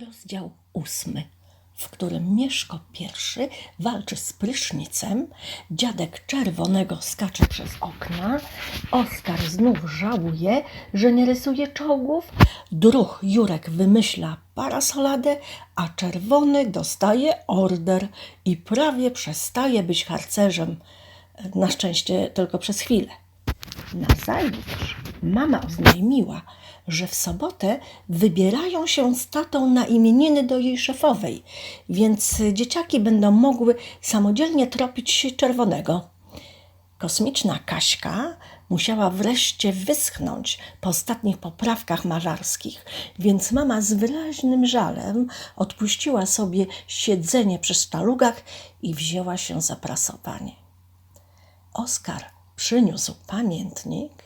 Rozdział ósmy, w którym Mieszko I walczy z prysznicem, dziadek czerwonego skacze przez okna, Oskar znów żałuje, że nie rysuje czołgów, druh Jurek wymyśla parasoladę, a czerwony dostaje order i prawie przestaje być harcerzem. Na szczęście tylko przez chwilę. Nazajutrz mama oznajmiła, że w sobotę wybierają się z tatą na imieniny do jej szefowej, więc dzieciaki będą mogły samodzielnie tropić czerwonego. Kosmiczna Kaśka musiała wreszcie wyschnąć po ostatnich poprawkach malarskich, więc mama z wyraźnym żalem odpuściła sobie siedzenie przy sztalugach i wzięła się za prasowanie. Oskar przyniósł pamiętnik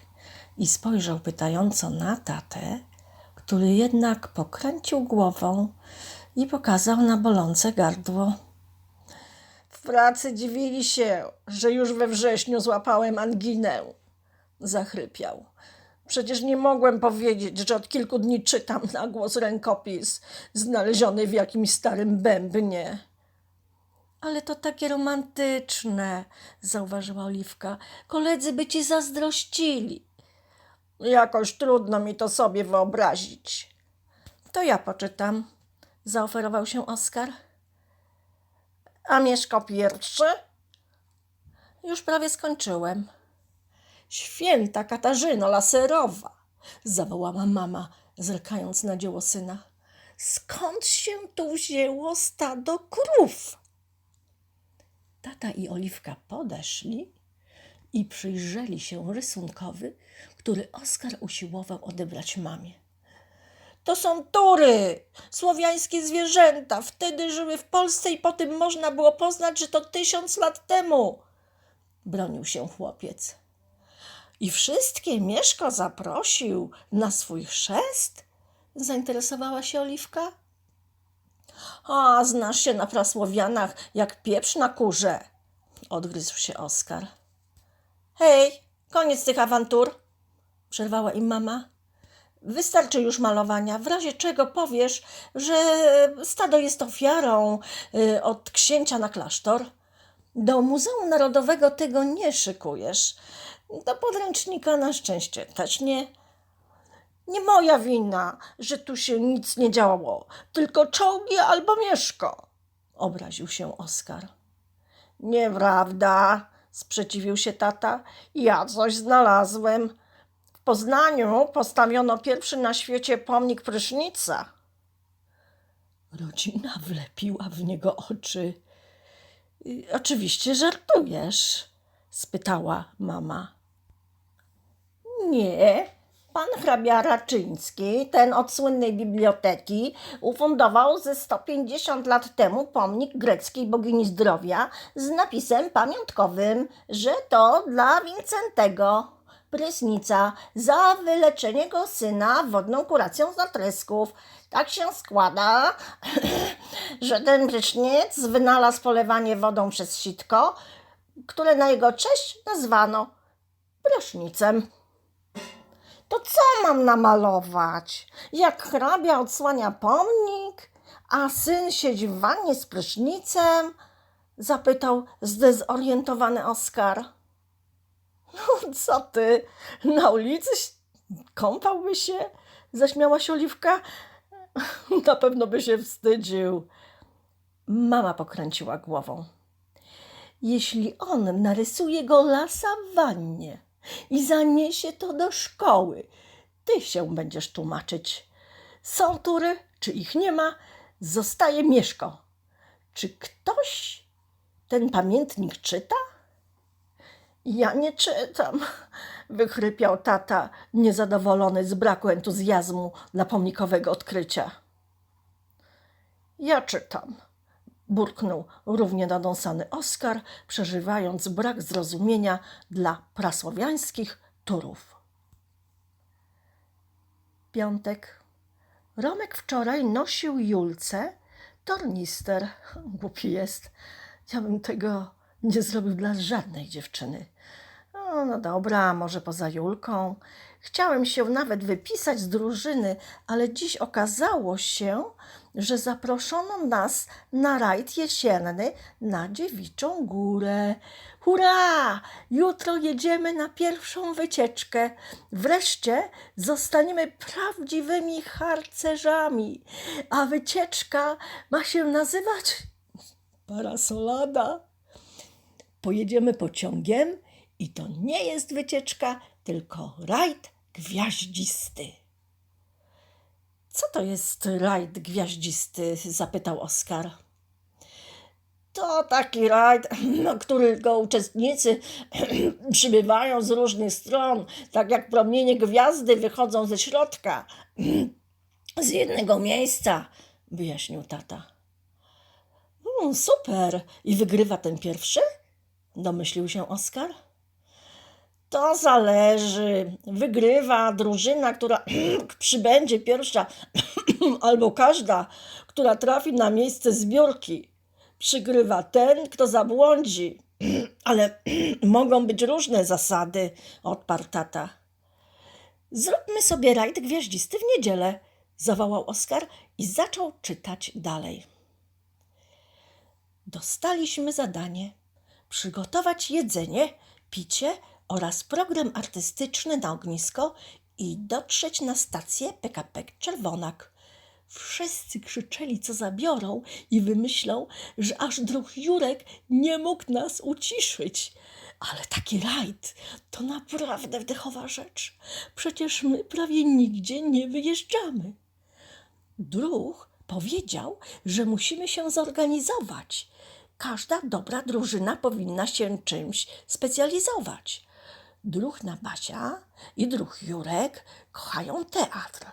i spojrzał pytająco na tatę, który jednak pokręcił głową i pokazał na bolące gardło. W pracy dziwili się, że już we wrześniu złapałem anginę. Zachrypiał. Przecież nie mogłem powiedzieć, że od kilku dni czytam na głos rękopis znaleziony w jakimś starym bębnie. Ale to takie romantyczne, zauważyła Oliwka. Koledzy by ci zazdrościli. Jakoś trudno mi to sobie wyobrazić. To ja poczytam, zaoferował się Oskar. A Mieszko pierwszy? Już prawie skończyłem. Święta Katarzyno Laserowa. zawołała mama, zerkając na dzieło syna. Skąd się tu wzięło stado krów? Tata i Oliwka podeszli i przyjrzeli się rysunkowi, który Oskar usiłował odebrać mamie. To są tury, słowiańskie zwierzęta. Wtedy żyły w Polsce i po tym można było poznać, że to tysiąc lat temu. Bronił się chłopiec. I wszystkie Mieszko zaprosił na swój chrzest? Zainteresowała się Oliwka. A, znasz się na prasłowianach jak pieprz na kurze. Odgryzł się Oskar. Hej, koniec tych awantur. Przerwała im mama. Wystarczy już malowania, w razie czego powiesz, że stado jest ofiarą y, od księcia na klasztor. Do Muzeum Narodowego tego nie szykujesz. Do podręcznika na szczęście też nie. Nie moja wina, że tu się nic nie działo, tylko czołgi albo mieszko. Obraził się Oskar. Nieprawda, sprzeciwił się tata. Ja coś znalazłem. W Poznaniu postawiono pierwszy na świecie pomnik prysznica. Rodzina wlepiła w niego oczy. Oczywiście żartujesz, spytała mama. Nie, pan hrabia Raczyński, ten od słynnej biblioteki, ufundował ze 150 lat temu pomnik greckiej bogini zdrowia z napisem pamiątkowym, że to dla Wincentego. Prysnica za wyleczenie go syna wodną kuracją z natrysków. Tak się składa, że ten prysznic wynalazł polewanie wodą przez sitko, które na jego cześć nazwano prysznicem. To co mam namalować? Jak hrabia odsłania pomnik, a syn siedzi w wannie z prysznicem? Zapytał zdezorientowany Oskar. No co ty, na ulicy kąpałby się? Zaśmiała się Oliwka. Na pewno by się wstydził. Mama pokręciła głową. Jeśli on narysuje go lasa w wannie i zaniesie to do szkoły, ty się będziesz tłumaczyć. Są tury, czy ich nie ma, zostaje Mieszko. Czy ktoś ten pamiętnik czyta? Ja nie czytam, wychrypiał tata, niezadowolony z braku entuzjazmu dla pomnikowego odkrycia. Ja czytam, burknął równie nadąsany Oskar, przeżywając brak zrozumienia dla prasłowiańskich turów. Piątek. Romek wczoraj nosił Julce tornister. Głupi jest. Ja bym tego nie zrobił dla żadnej dziewczyny. No, no dobra, może poza Julką. Chciałem się nawet wypisać z drużyny, ale dziś okazało się, że zaproszono nas na rajd jesienny na Dziewiczą Górę. Hurra! Jutro jedziemy na pierwszą wycieczkę. Wreszcie zostaniemy prawdziwymi harcerzami. A wycieczka ma się nazywać parasolada. Pojedziemy pociągiem i to nie jest wycieczka, tylko rajd gwiaździsty. Co to jest rajd gwiaździsty? zapytał Oskar. To taki rajd, którego uczestnicy przybywają z różnych stron, tak jak promienie gwiazdy wychodzą ze środka, z jednego miejsca, wyjaśnił tata. Mm, super! I wygrywa ten pierwszy? Domyślił się Oskar. To zależy. Wygrywa drużyna, która przybędzie pierwsza, albo każda, która trafi na miejsce zbiórki. Przygrywa ten, kto zabłądzi. Ale mogą być różne zasady, odparł tata. Zróbmy sobie rajd gwiaździsty w niedzielę, zawołał Oskar i zaczął czytać dalej. Dostaliśmy zadanie przygotować jedzenie, picie oraz program artystyczny na ognisko i dotrzeć na stację PKP Czerwonak. Wszyscy krzyczeli, co zabiorą i wymyślą, że aż druh Jurek nie mógł nas uciszyć. Ale taki rajd to naprawdę wdechowa rzecz. Przecież my prawie nigdzie nie wyjeżdżamy. Druh powiedział, że musimy się zorganizować. Każda dobra drużyna powinna się czymś specjalizować. Druh na Basia i druh Jurek kochają teatr,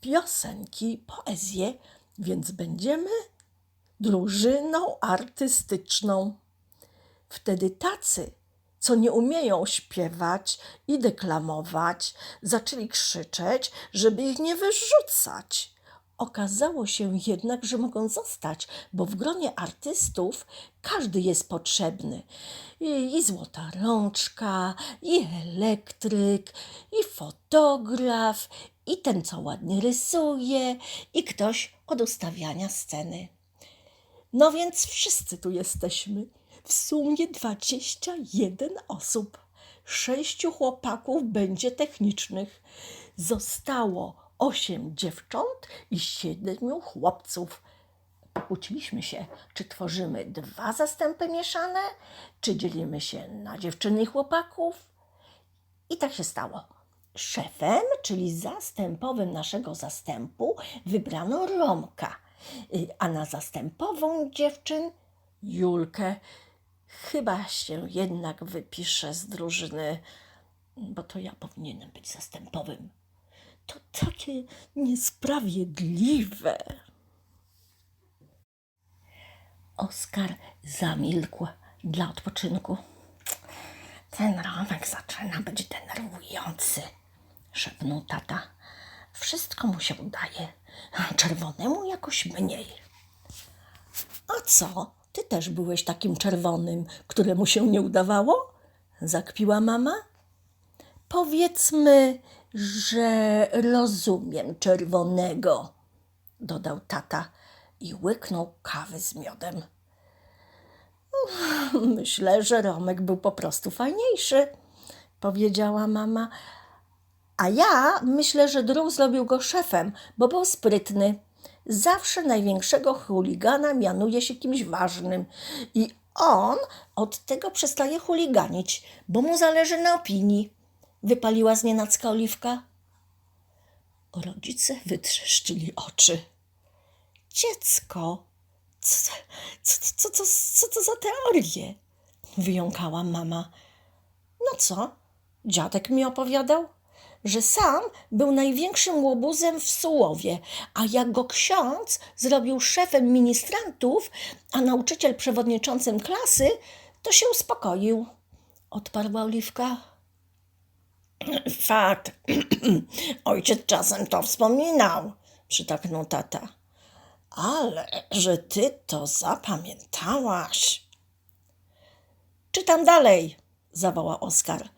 piosenki, poezję, więc będziemy drużyną artystyczną. Wtedy tacy, co nie umieją śpiewać i deklamować, zaczęli krzyczeć, żeby ich nie wyrzucać. Okazało się jednak, że mogą zostać, bo w gronie artystów każdy jest potrzebny. I, i złota rączka, i elektryk, i fotograf, i ten, co ładnie rysuje, i ktoś od ustawiania sceny. No więc wszyscy tu jesteśmy. W sumie 21 osób. Sześciu chłopaków będzie technicznych. Zostało osiem dziewcząt i siedmiu chłopców. Pokłóciliśmy się, czy tworzymy dwa zastępy mieszane, czy dzielimy się na dziewczyny i chłopaków. I tak się stało. Szefem, czyli zastępowym naszego zastępu, wybrano Romka, y, a na zastępową dziewczyn Julkę. Chyba się jednak wypiszę z drużyny, bo to ja powinienem być zastępowym. To takie niesprawiedliwe. Oskar zamilkł dla odpoczynku. Ten Romek zaczyna być denerwujący, szepnął tata. Wszystko mu się udaje, czerwonemu jakoś mniej. A co? Ty też byłeś takim czerwonym, któremu się nie udawało? Zakpiła mama. Powiedzmy, że rozumiem czerwonego, dodał tata i łyknął kawy z miodem. Myślę, że Romek był po prostu fajniejszy, powiedziała mama. A ja myślę, że Druh zrobił go szefem, bo był sprytny. Zawsze największego chuligana mianuje się kimś ważnym i on od tego przestaje chuliganić, bo mu zależy na opinii. Wypaliła znienacka Oliwka. Rodzice wytrzeszczyli oczy. Dziecko, co, co, co, co, co to za teorie? Wyjąkała mama. No co? Dziadek mi opowiadał, że sam był największym łobuzem w Sułowie, a jak go ksiądz zrobił szefem ministrantów, a nauczyciel przewodniczącym klasy, to się uspokoił. Odparła Oliwka. Fakt. Ojciec czasem to wspominał, przytaknął tata. Ale że ty to zapamiętałaś. Czytam dalej, zawołał Oskar.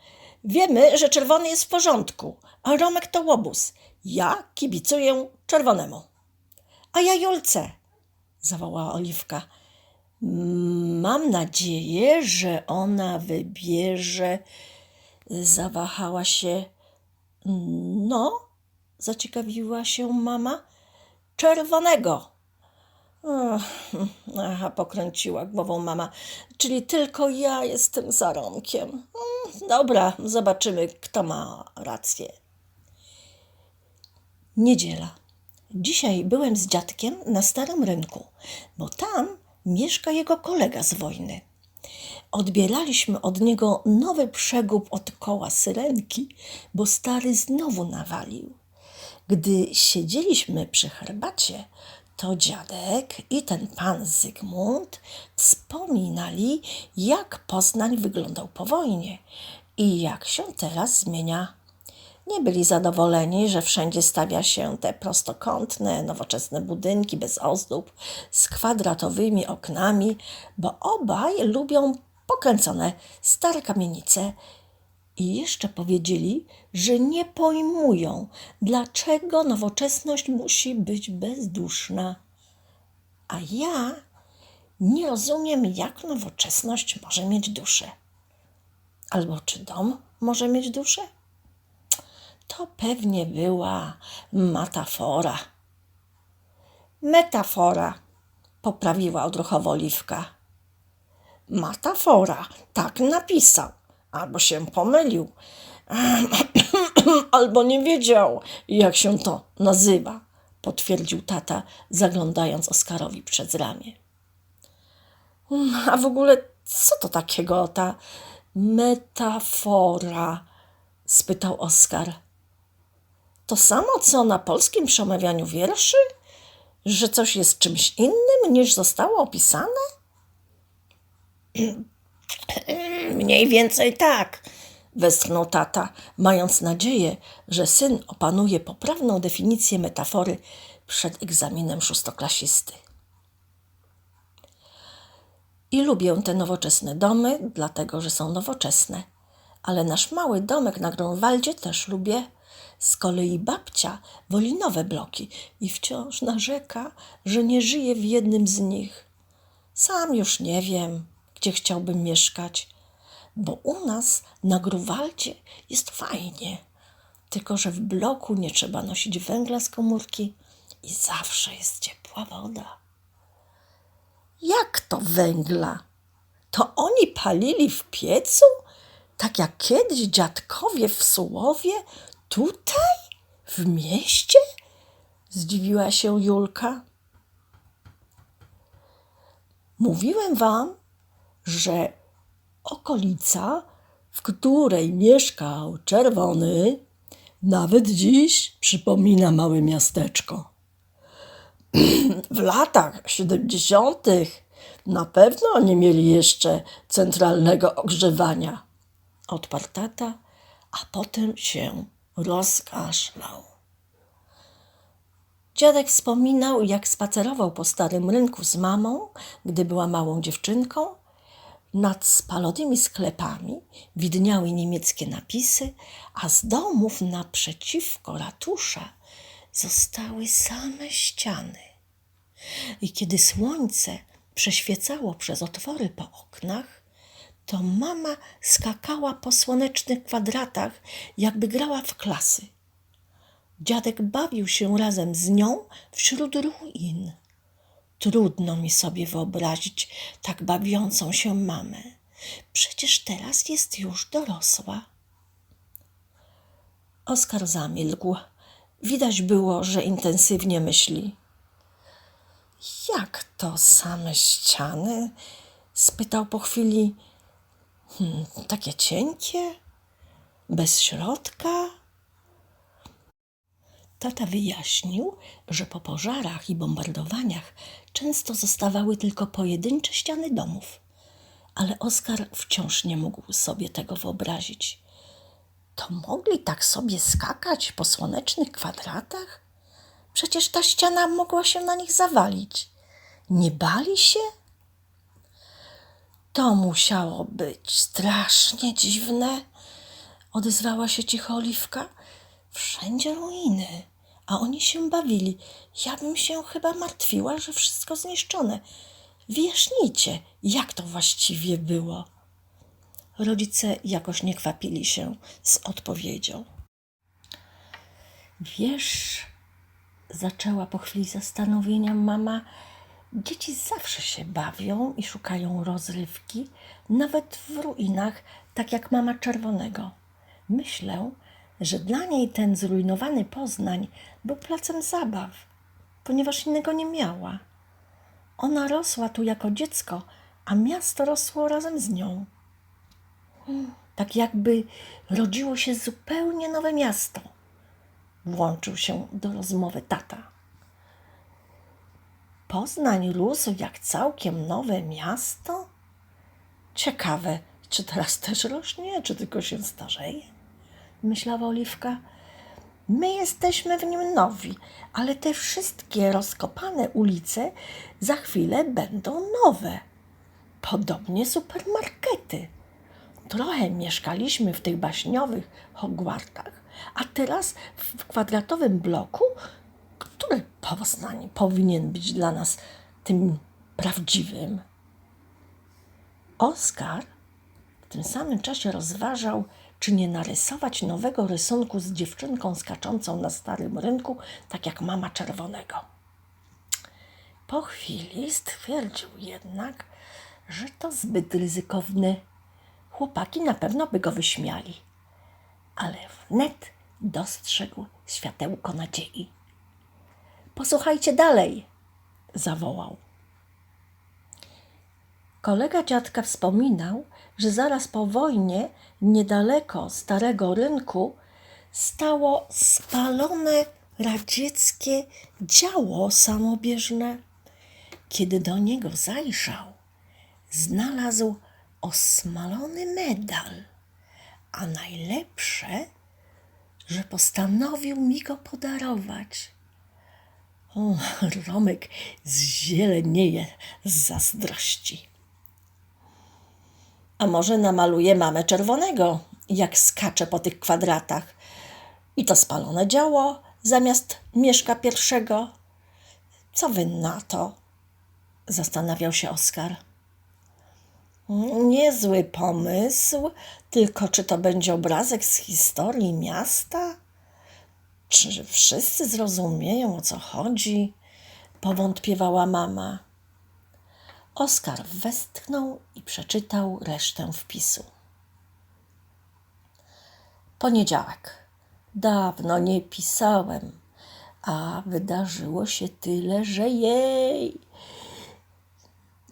Wiemy, że czerwony jest w porządku, a Romek to łobuz. Ja kibicuję czerwonemu. A ja Julce, zawołała Oliwka. Mam nadzieję, że ona wybierze. Zawahała się. No, zaciekawiła się mama. Czerwonego. Aha, pokręciła głową mama. Czyli tylko ja jestem zarąbkiem. Mm, Dobra, zobaczymy, kto ma rację. Niedziela. Dzisiaj byłem z dziadkiem na Starym Rynku, bo tam mieszka jego kolega z wojny. Odbieraliśmy od niego nowy przegub od koła syrenki, bo stary znowu nawalił. Gdy siedzieliśmy przy herbacie, to dziadek i ten pan Zygmunt wspominali, jak Poznań wyglądał po wojnie i jak się teraz zmienia. Nie byli zadowoleni, że wszędzie stawia się te prostokątne, nowoczesne budynki bez ozdób, z kwadratowymi oknami, bo obaj lubią pokręcone stare kamienice i jeszcze powiedzieli, że nie pojmują, dlaczego nowoczesność musi być bezduszna. A ja nie rozumiem, jak nowoczesność może mieć duszę. Albo czy dom może mieć duszę? To pewnie była metafora. Metafora, poprawiła odruchowo Oliwka. Matafora, tak napisał. Albo się pomylił, albo nie wiedział, jak się to nazywa, potwierdził tata, zaglądając Oskarowi przez ramię. A w ogóle, co to takiego ta metafora? spytał Oskar. To samo, co na polskim przemawianiu wierszy? Że coś jest czymś innym niż zostało opisane? Mniej więcej tak, westchnął tata, mając nadzieję, że syn opanuje poprawną definicję metafory przed egzaminem szóstoklasisty. I lubię te nowoczesne domy, dlatego że są nowoczesne. Ale nasz mały domek na Grunwaldzie też lubię. Z kolei babcia woli nowe bloki i wciąż narzeka, że nie żyje w jednym z nich. Sam już nie wiem, gdzie chciałbym mieszkać, bo u nas na Grunwaldzie jest fajnie. Tylko, że w bloku nie trzeba nosić węgla z komórki i zawsze jest ciepła woda. Jak to węgla? To oni palili w piecu? Tak jak kiedyś dziadkowie w Sułowie? Tutaj? W mieście? Zdziwiła się Julka. Mówiłem wam, że okolica, w której mieszkał czerwony, nawet dziś przypomina małe miasteczko w latach 70. na pewno nie mieli jeszcze centralnego ogrzewania. Odparł tata, a potem się rozkaszlał. Dziadek wspominał, jak spacerował po starym rynku z mamą, gdy była małą dziewczynką. Nad spalonymi sklepami widniały niemieckie napisy, a z domów naprzeciwko ratusza zostały same ściany. I kiedy słońce przeświecało przez otwory po oknach, to mama skakała po słonecznych kwadratach, jakby grała w klasy. Dziadek bawił się razem z nią wśród ruin. Trudno mi sobie wyobrazić tak bawiącą się mamę. Przecież teraz jest już dorosła. Oskar zamilkł. Widać było, że intensywnie myśli. Jak to same ściany? spytał po chwili. Hmm, takie cienkie? Bez środka? Tata wyjaśnił, że po pożarach i bombardowaniach często zostawały tylko pojedyncze ściany domów. Ale Oskar wciąż nie mógł sobie tego wyobrazić. To mogli tak sobie skakać po słonecznych kwadratach? Przecież ta ściana mogła się na nich zawalić. Nie bali się? To musiało być strasznie dziwne, odezwała się cicho Oliwka. Wszędzie ruiny, a oni się bawili. Ja bym się chyba martwiła, że wszystko zniszczone. Wyjaśnijcie, jak to właściwie było. Rodzice jakoś nie kwapili się z odpowiedzią. Wiesz, zaczęła po chwili zastanowienia mama, dzieci zawsze się bawią i szukają rozrywki, nawet w ruinach, tak jak mama czerwonego. Myślę, że dla niej ten zrujnowany Poznań był placem zabaw, ponieważ innego nie miała. Ona rosła tu jako dziecko, a miasto rosło razem z nią. Tak jakby rodziło się zupełnie nowe miasto. Włączył się do rozmowy tata. Poznań rósł jak całkiem nowe miasto? Ciekawe, czy teraz też rośnie, czy tylko się starzeje? Myślała Oliwka. My jesteśmy w nim nowi, ale te wszystkie rozkopane ulice za chwilę będą nowe. Podobnie supermarkety. Trochę mieszkaliśmy w tych baśniowych Hogwartach, a teraz w kwadratowym bloku, który Poznań powinien być dla nas tym prawdziwym. Oskar w tym samym czasie rozważał, czy nie narysować nowego rysunku z dziewczynką skaczącą na starym rynku, tak jak mama czerwonego. Po chwili stwierdził jednak, że to zbyt ryzykowne. Chłopaki na pewno by go wyśmiali. Ale wnet dostrzegł światełko nadziei. Posłuchajcie dalej, zawołał. Kolega dziadka wspominał, że zaraz po wojnie niedaleko starego rynku stało spalone radzieckie działo samobieżne. Kiedy do niego zajrzał, znalazł osmalony medal, a najlepsze, że postanowił mi go podarować. O, Romek zzielenieje z zazdrości. A może namaluje mamę czerwonego, jak skacze po tych kwadratach. I to spalone działo zamiast mieszka pierwszego. Co wy na to? Zastanawiał się Oskar. Niezły pomysł, tylko czy to będzie obrazek z historii miasta? Czy wszyscy zrozumieją o co chodzi? Powątpiewała mama. Oskar westchnął i przeczytał resztę wpisu. Poniedziałek. Dawno nie pisałem, a wydarzyło się tyle, że jej.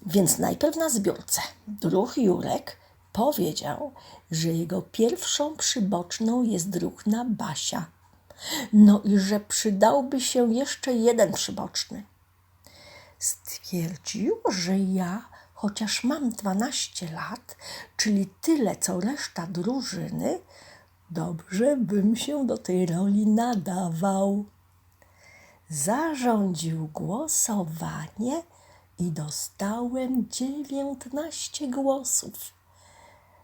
Więc najpierw na zbiórce. Druh Jurek powiedział, że jego pierwszą przyboczną jest druhna Basia. No i że przydałby się jeszcze jeden przyboczny. Stwierdził, że ja, chociaż mam 12 lat, czyli tyle co reszta drużyny, dobrze bym się do tej roli nadawał. Zarządził głosowanie i dostałem 19 głosów.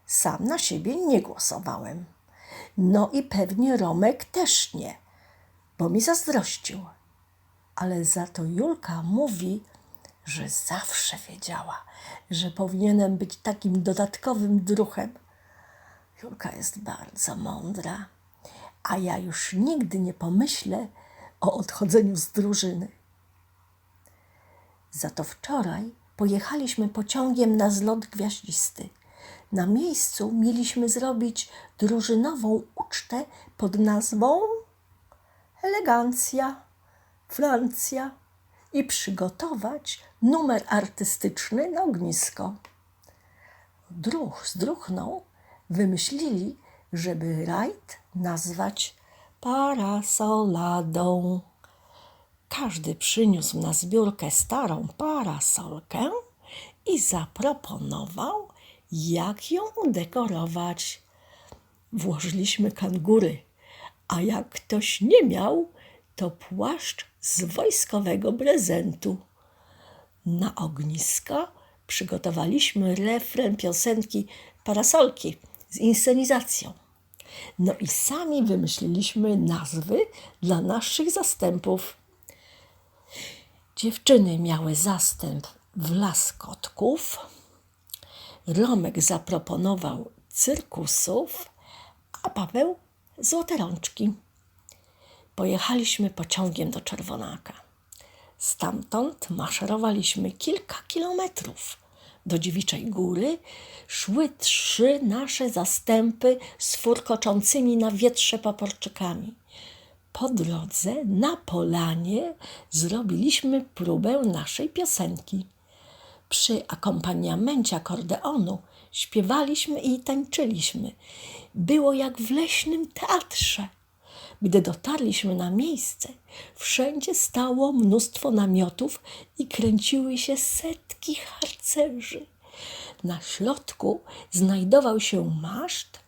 Sam na siebie nie głosowałem. No i pewnie Romek też nie, bo mi zazdrościł. Ale za to Julka mówi, że zawsze wiedziała, że powinienem być takim dodatkowym druhem. Julka jest bardzo mądra, a ja już nigdy nie pomyślę o odchodzeniu z drużyny. Za to wczoraj pojechaliśmy pociągiem na zlot gwiaździsty. Na miejscu mieliśmy zrobić drużynową ucztę pod nazwą Elegancja, Francja i przygotować numer artystyczny na ognisko. Druh z druchną wymyślili, żeby rajd nazwać parasoladą. Każdy przyniósł na zbiórkę starą parasolkę i zaproponował, jak ją udekorować. Włożyliśmy kangury, a jak ktoś nie miał, to płaszcz z wojskowego prezentu. Na ognisko przygotowaliśmy refren piosenki Parasolki z inscenizacją. No i sami wymyśliliśmy nazwy dla naszych zastępów. Dziewczyny miały zastęp w las kotków. Romek zaproponował cyrkusów, a Paweł złote rączki. Pojechaliśmy pociągiem do Czerwonaka. Stamtąd maszerowaliśmy kilka kilometrów. Do Dziewiczej Góry szły trzy nasze zastępy z furkoczącymi na wietrze paporczykami. Po drodze na polanie zrobiliśmy próbę naszej piosenki. Przy akompaniamencie akordeonu śpiewaliśmy i tańczyliśmy. Było jak w leśnym teatrze. Gdy dotarliśmy na miejsce, wszędzie stało mnóstwo namiotów i kręciły się setki harcerzy. Na środku znajdował się maszt,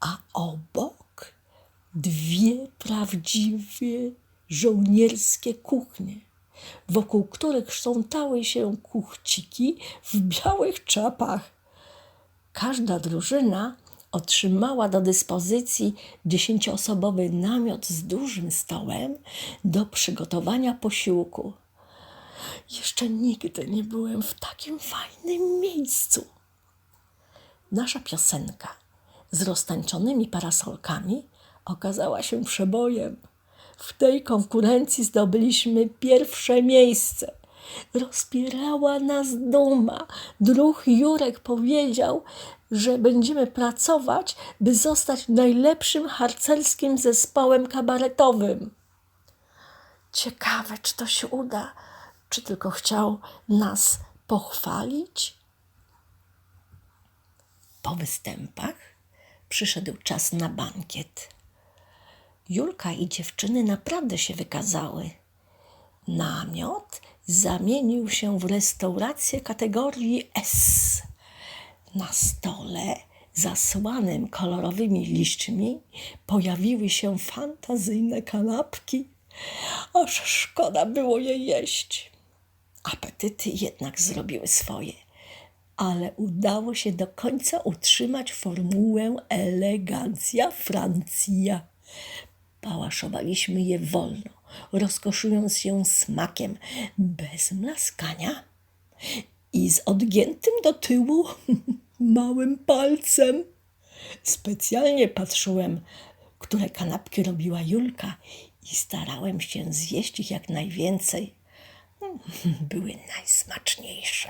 a obok dwie prawdziwie żołnierskie kuchnie, wokół których krzątały się kuchciki w białych czapach. Każda drużyna otrzymała do dyspozycji dziesięcioosobowy namiot z dużym stołem do przygotowania posiłku. Jeszcze nigdy nie byłem w takim fajnym miejscu. Nasza piosenka z roztańczonymi parasolkami okazała się przebojem. W tej konkurencji zdobyliśmy pierwsze miejsce. Rozpierała nas duma. Druh Jurek powiedział, że będziemy pracować, by zostać najlepszym harcerskim zespołem kabaretowym. Ciekawe, czy to się uda, czy tylko chciał nas pochwalić? Po występach przyszedł czas na bankiet. Julka i dziewczyny naprawdę się wykazały. Namiot zamienił się w restaurację kategorii S. Na stole, zasłanym kolorowymi liśćmi, pojawiły się fantazyjne kanapki. Aż szkoda było je jeść. Apetyty jednak zrobiły swoje, ale udało się do końca utrzymać formułę elegancja Francja. Pałaszowaliśmy je wolno, rozkoszując się smakiem, bez mlaskania i z odgiętym do tyłu małym palcem. Specjalnie patrzyłem, które kanapki robiła Julka i starałem się zjeść ich jak najwięcej. Były najsmaczniejsze.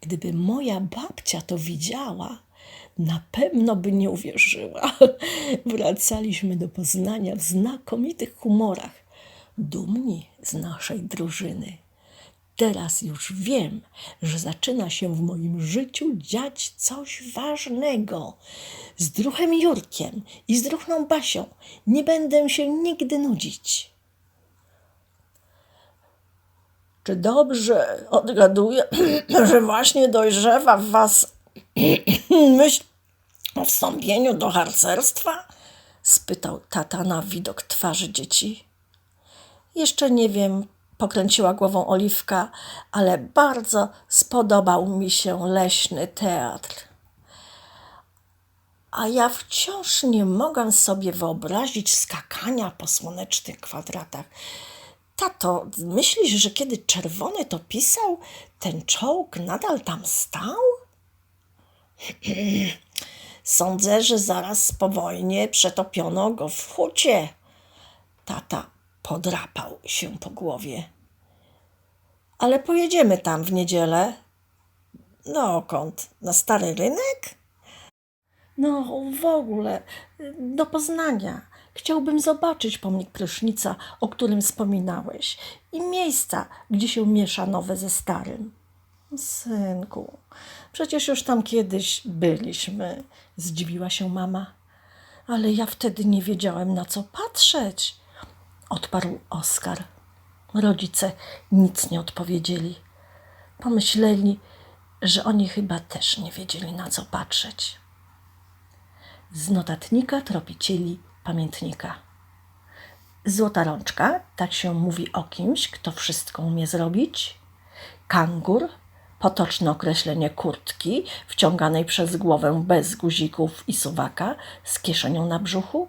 Gdyby moja babcia to widziała, na pewno by nie uwierzyła. Wracaliśmy do Poznania w znakomitych humorach, dumni z naszej drużyny. Teraz już wiem, że zaczyna się w moim życiu dziać coś ważnego. Z druhem Jurkiem i z druhną Basią nie będę się nigdy nudzić. Czy dobrze odgaduję, że właśnie dojrzewa w was myśl o wstąpieniu do harcerstwa? spytał tata na widok twarzy dzieci. Jeszcze nie wiem, pokręciła głową Oliwka, ale bardzo spodobał mi się leśny teatr. A ja wciąż nie mogę sobie wyobrazić skakania po słonecznych kwadratach. Tato, myślisz, że kiedy czerwony to pisał, ten czołg nadal tam stał? Sądzę, że zaraz po wojnie przetopiono go w hucie. Tata podrapał się po głowie. Ale pojedziemy tam w niedzielę. Dokąd? Na stary rynek? No, w ogóle, do Poznania. Chciałbym zobaczyć pomnik prysznica, o którym wspominałeś, i miejsca, gdzie się miesza nowe ze starym. Synku, przecież już tam kiedyś byliśmy, zdziwiła się mama. Ale ja wtedy nie wiedziałem, na co patrzeć, odparł Oskar. Rodzice nic nie odpowiedzieli. Pomyśleli, że oni chyba też nie wiedzieli, na co patrzeć. Z notatnika tropicieli pamiętnika. Złota rączka, tak się mówi o kimś, kto wszystko umie zrobić. Kangur, Potoczne określenie kurtki wciąganej przez głowę bez guzików i suwaka z kieszenią na brzuchu.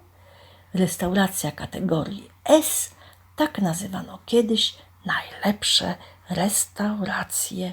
Restauracja kategorii S tak nazywano kiedyś najlepsze restauracje.